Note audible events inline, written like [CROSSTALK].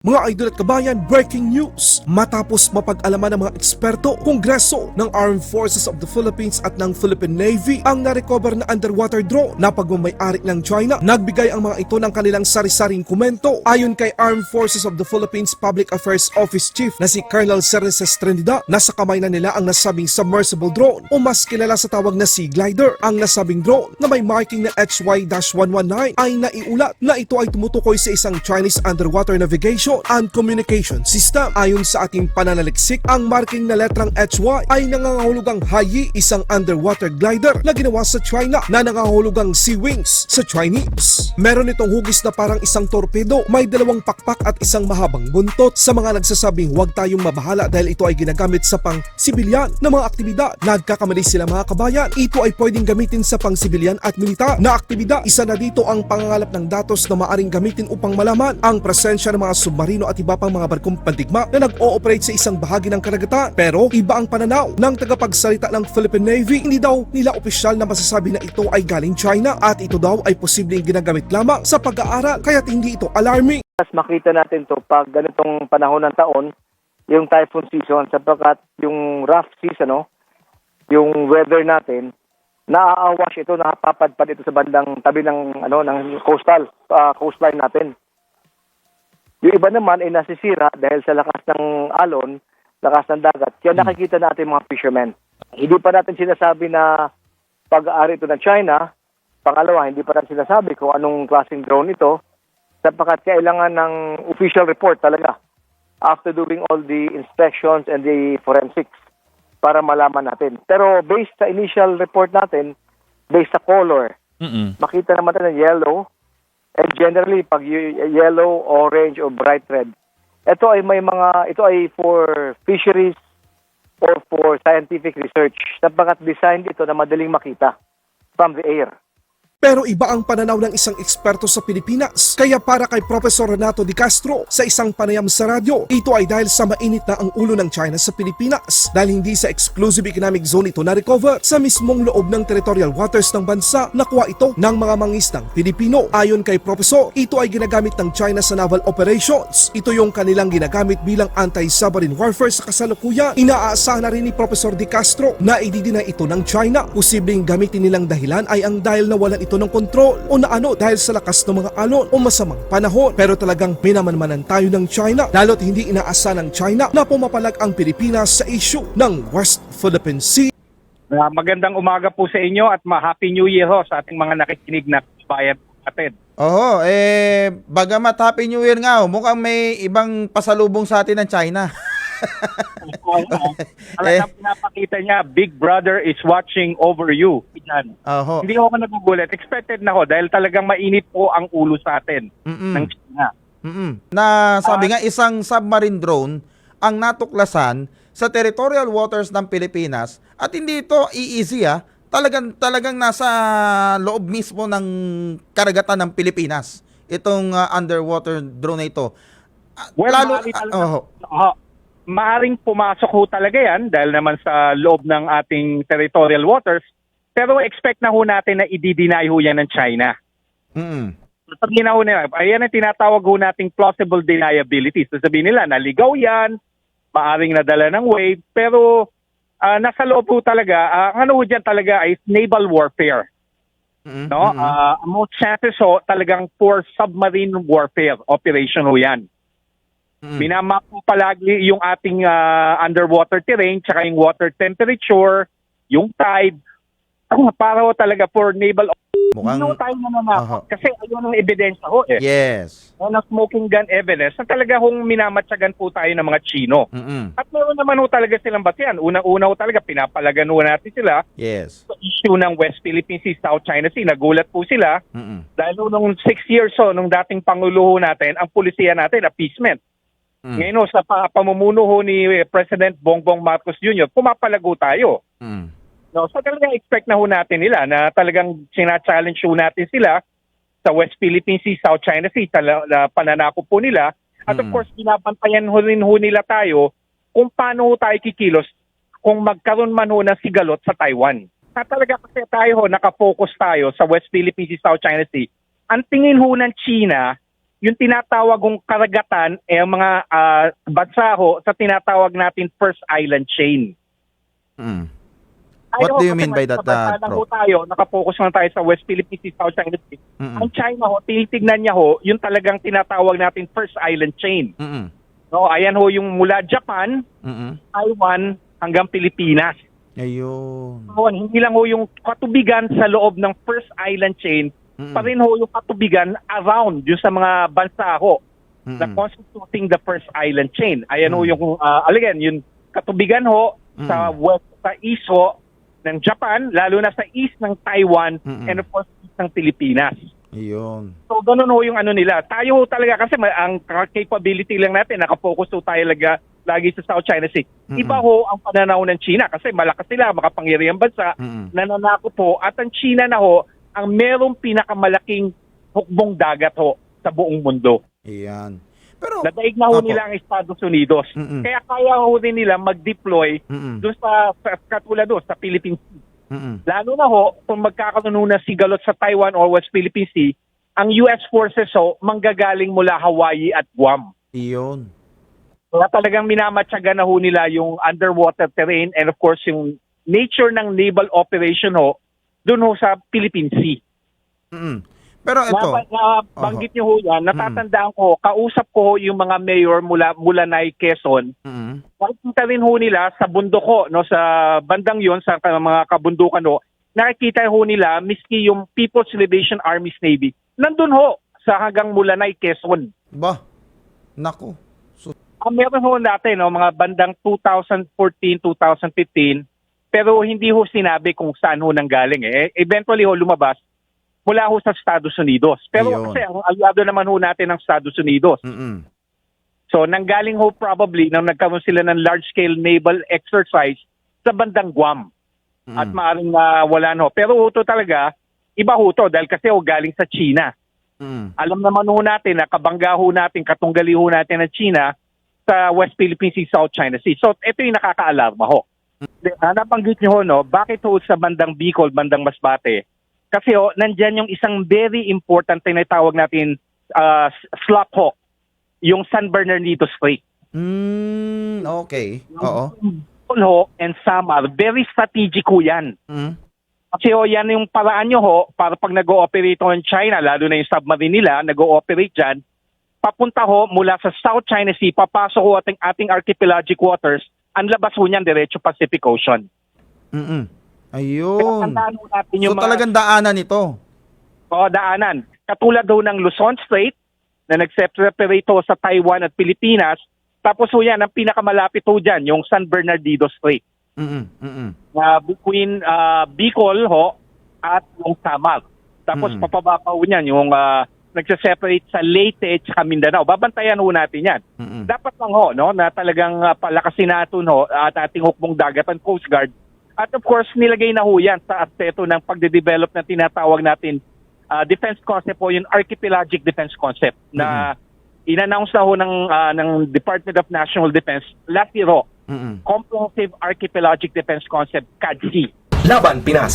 Mga idol at kabayan, breaking news! Matapos mapag-alaman ng mga eksperto, Kongreso ng Armed Forces of the Philippines at ng Philippine Navy ang narecover na underwater drone na pagmamayari ng China, nagbigay ang mga ito ng kanilang sari-saring komento. Ayon kay Armed Forces of the Philippines Public Affairs Office Chief na si Colonel Cerneses Trinidad, nasa kamay na nila ang nasabing submersible drone o mas kilala sa tawag na Sea Glider. Ang nasabing drone na may marking na HY-119 ay naiulat na ito ay tumutukoy sa isang Chinese underwater navigation and communication system. Ayon sa ating pananaliksik, ang marking na letrang HY ay nangangahulugang Hayi, isang underwater glider na ginawa sa China na nangangahulugang Sea Wings sa Chinese. Meron itong hugis na parang isang torpedo, may dalawang pakpak at isang mahabang buntot sa mga nagsasabing huwag tayong mabahala dahil ito ay ginagamit sa pang sibilyan na mga aktibidad. Nagkakamali sila mga kabayan, ito ay pwedeng gamitin sa pang sibilyan at militar na aktibidad. Isa na dito ang pangangalap ng datos na maaring gamitin upang malaman ang presensya ng mga submarino at iba pang mga barkong pandigma na nag-ooperate sa isang bahagi ng karagatan. Pero iba ang pananaw ng tagapagsalita ng Philippine Navy. Hindi daw nila opisyal na masasabi na ito ay galing China at ito daw ay posibleng ginagamit lamang sa pag-aaral kaya't hindi ito alarming. mas makita natin to pag ganitong panahon ng taon, yung typhoon season, sapagkat yung rough season, no, yung weather natin, naaawash ito, napapadpad ito sa bandang tabi ng ano ng coastal ah, coastline natin. Yung iba naman ay nasisira dahil sa lakas ng alon, lakas ng dagat. Kaya nakikita natin mga fishermen. Hindi pa natin sinasabi na pag-aari ito ng China. Pangalawa, hindi pa natin sinasabi kung anong klaseng drone ito sapagkat kailangan ng official report talaga after doing all the inspections and the forensics para malaman natin. Pero based sa initial report natin, based sa color, Mm-mm. makita naman natin ng yellow and generally pag yellow, orange or bright red, ito ay may mga ito ay for fisheries or for scientific research sapagkat designed ito na madaling makita from the air. Pero iba ang pananaw ng isang eksperto sa Pilipinas. Kaya para kay Profesor Renato Di Castro sa isang panayam sa radyo, ito ay dahil sa mainit na ang ulo ng China sa Pilipinas. Dahil hindi sa exclusive economic zone ito na-recover sa mismong loob ng territorial waters ng bansa, nakuha ito ng mga mangisdang Pilipino. Ayon kay Profesor, ito ay ginagamit ng China sa naval operations. Ito yung kanilang ginagamit bilang anti-submarine warfare sa kasalukuyan. Inaasahan na rin ni Profesor Di Castro na ididinay ito ng China. Posibleng gamitin nilang dahilan ay ang dahil nawalan ito ng kontrol o naano dahil sa lakas ng mga alon o masamang panahon. Pero talagang minamanmanan tayo ng China lalo't hindi inaasa ng China na pumapalag ang Pilipinas sa issue ng West Philippine Sea. Ah, magandang umaga po sa inyo at ma-Happy New Year ho sa ating mga nakikinig na bayan atin. Oho, eh, bagamat Happy New Year nga, mukhang may ibang pasalubong sa atin ng China. [LAUGHS] Alam na pinapakita niya, Big Brother is watching over you. Yan. Oho. Hindi ako nagugulat. Expected na ho dahil talagang mainit po ang ulo sa atin Mm-mm. ng China. Mm-mm. Na sabi nga, isang submarine drone ang natuklasan sa territorial waters ng Pilipinas at hindi ito easy ah. Talagang, talagang nasa loob mismo ng karagatan ng Pilipinas. Itong ah, underwater drone na ito. Ah, Well, lalo, talaga- oho. Oo. Maaring pumasok ho talaga yan dahil naman sa loob ng ating territorial waters. Pero expect na ho natin na i-deny ho yan ng China. Sabihin na ho nila, ayan ang tinatawag ho nating plausible deniability. Sasabihin nila, naligaw yan, maaring nadala ng wave, pero ah, nasa loob ho talaga, ang ano ho dyan talaga ay naval warfare. Mm-mm. No? Ah, most chances ho, talagang for submarine warfare operation ho yan. Mm-mm. Minamap po palagi yung ating ah, underwater terrain, tsaka yung water temperature, yung tide, [CLEARS THROAT] para ho talaga for naval Mukhang, Hindi tayo nananakot. Aha. Kasi ayun ang ebidensya ho eh. yes. Yan ang smoking gun evidence na talaga hong minamatsagan po tayo ng mga Chino. Mm-mm. At meron naman ho talaga silang batian. Unang-una ho talaga, pinapalagan ho natin sila Yes. sa issue ng West Philippine Sea, South China Sea. Nagulat po sila Mm-mm. dahil nung six years ho, nung dating Pangulo ho natin, ang pulisiya natin, appeasement. Mm. Ngayon sa pa- pamumuno ho ni President Bongbong Marcos Jr., pumapalago tayo. Mm. No, so talagang expect na ho natin nila na talagang sina-challenge ho natin sila sa West Philippine Sea, South China Sea, tala, na pananakop po nila. At of Mm. course, binabantayan ho rin ho nila tayo kung paano ho tayo kikilos kung magkaroon man ho ng sigalot sa Taiwan. At talaga kasi tayo ho, nakafocus tayo sa West Philippine Sea, South China Sea. Ang tingin ho ng China, yung tinatawag kong karagatan eh ang mga ah, bansa ho sa tinatawag natin first island chain. Mm. What do you mean by that, uh, Pro? tayo, nakapokus lang tayo sa West Philippine Sea, South China Sea. Mm-mm. Ang China ho, tinitignan niya ho, yung talagang tinatawag natin first island chain. Mm-mm. No, ayan ho yung mula Japan, Mm-mm. Taiwan hanggang Pilipinas. Ayun. So, hindi lang ho yung katubigan sa loob ng first island chain, Mm-mm. pa rin ho yung katubigan around yung sa mga bansa ho na Mm-mm. constituting the first island chain. Ayan ho Mm. yung, uh, again, yung katubigan ho sa Mm. west, sa east ho ng Japan, lalo na sa east ng Taiwan, Mm-mm. and of course, east ng Pilipinas. Ayun. So, ganun ho yung ano nila. Tayo ho talaga, kasi ma- ang capability lang natin, nakafocus ho tayo laga, lagi sa South China Sea. Mm-mm. Iba ho ang pananaw ng China kasi malakas sila, makapangyarihang bansa, Mm-mm. nananako po at ang China na ho ang merong pinakamalaking hukbong dagat ho sa buong mundo. Ayan. Pero, Nadaig na ho Opo. nila ang Estados Unidos. Mm-mm. Kaya kaya ho rin nila mag-deploy Mm-mm. doon sa, sa katulad doon sa Philippine Sea. Mm-mm. Lalo na ho kung magkakaroon ho ng sigalot sa Taiwan or West Philippine Sea, ang US forces ho manggagaling mula Hawaii at Guam. Iyon. Kaya talagang minamatyaga na ho nila yung underwater terrain and of course yung nature ng naval operation ho doon ho sa Philippine Sea. Mm-mm. Pero ito, Na, na banggit niyo ho yan, natatandaan ko, kausap ko ho yung mga mayor mula Mulanay, Quezon. mm Nakikita rin ho nila sa bundok ho, no, sa bandang yon sa mga kabundukan ho, nakikita ho nila miski yung People's Liberation Army's Navy. Nandun ho sa hanggang Mulanay, Quezon. ba? Nako. So, Ang meron ho natin, no, mga bandang 2014, 2015, pero hindi ho sinabi kung saan ho nanggaling. Eh. Eventually ho lumabas mula ho sa Estados Unidos. Pero Ayun. kasi ang aliado naman ho natin ng Estados Unidos. mm So nanggaling ho probably nang nagkaroon sila ng large-scale naval exercise sa bandang Guam. At maaaring na wala no. Pero ho to talaga, iba ho to dahil kasi ho galing sa China. mm Alam naman ho natin na kabangga ho natin, katunggali ho natin ng China sa West Philippine Sea, South China Sea. So ito yung nakakaalarma ho. Ah, nabanggit niyo ho, no, bakit ho sa bandang Bicol, bandang Masbate? Kasi ho, nandyan yung isang very important na tawag natin uh, slot hawk, yung San Bernardino Strait. Mm, okay. Oo. Bicol ho and Samar, very strategic ho yan. Mm. Kasi ho, yan yung paraan nyo ho para pag nag-ooperate ho ng China, lalo na yung submarine nila, nag-ooperate dyan, papunta ho mula sa South China Sea, papasok ho ating, ating archipelagic waters, ang labas ho niyan diretso Pacific Ocean. Mm-mm. Kaya Ayun. ho natin So yung mga talagang daanan ito. oh, daanan. Katulad ho ng Luzon Strait, na nag-separate ho sa Taiwan at Pilipinas, tapos ho yan, ang pinakamalapit ho dyan, yung San Bernardino Strait. Mm-mm. Mm-mm. na between ah, Bicol ho at yung Samar. Tapos Mm. papaba pa ho niyan yung ah, nagse-separate sa Leyte at saka Mindanao. Babantayan ho natin yan. Mm-mm. Dapat lang ho no, na talagang ah, palakasin natin ho at ating hukbong dagat ang Coast Guard. At of course, nilagay na ho yan sa aspeto ng pagde-develop na tinatawag natin ah, defense concept po, yung archipelagic defense concept na in-announce na ho ng, ah, ng Department of National Defense last year ho Mm-mm. Comprehensive Archipelagic Defense Concept, CADC. Laban Pinas.